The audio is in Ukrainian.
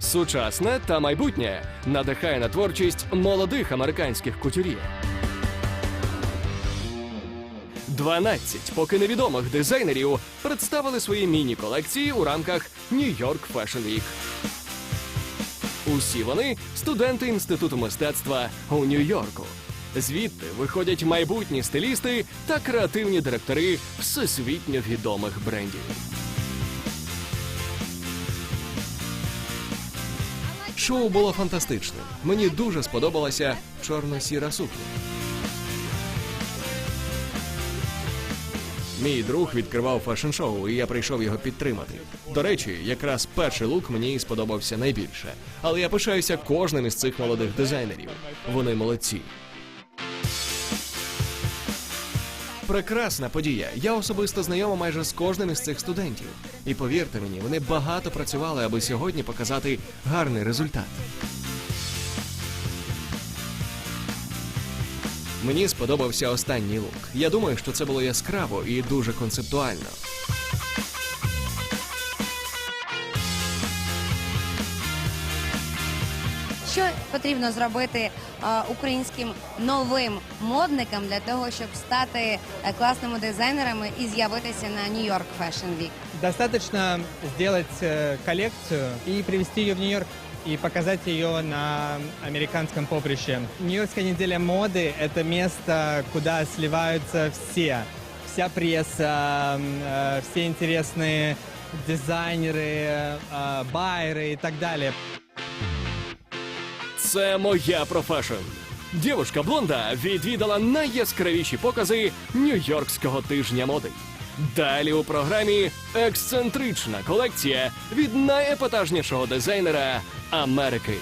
Сучасне та майбутнє надихає на творчість молодих американських кутюр'є. 12 поки невідомих дизайнерів представили свої міні-колекції у рамках York Fashion Week. Усі вони студенти інституту мистецтва у Нью-Йорку. Звідти виходять майбутні стилісти та креативні директори всесвітньо відомих брендів. Шоу було фантастичним. Мені дуже сподобалася чорно-сіра сукня. Мій друг відкривав фешн-шоу, і я прийшов його підтримати. До речі, якраз перший лук мені сподобався найбільше. Але я пишаюся кожним із цих молодих дизайнерів. Вони молодці. Прекрасна подія. Я особисто знайома майже з кожним із цих студентів. І повірте мені, вони багато працювали, аби сьогодні показати гарний результат. Мені сподобався останній лук. Я думаю, що це було яскраво і дуже концептуально. Що потрібно зробити е, українським новим модникам для того, щоб стати е, класними дизайнерами і з'явитися на New York Fashion Week? Достаточно сделать э, коллекцию и привезти ее в Нью-Йорк и показать ее на американском поприще. Нью-Йоркская неделя моды – это место, куда сливаются все. Вся пресса, м, э, все интересные дизайнеры, э, байеры и так далее. Це моя профешн. Дівушка блонда відвідала найяскравіші покази Нью-Йоркського тижня моди. Далі у програмі ексцентрична колекція від найепатажнішого дизайнера Америки.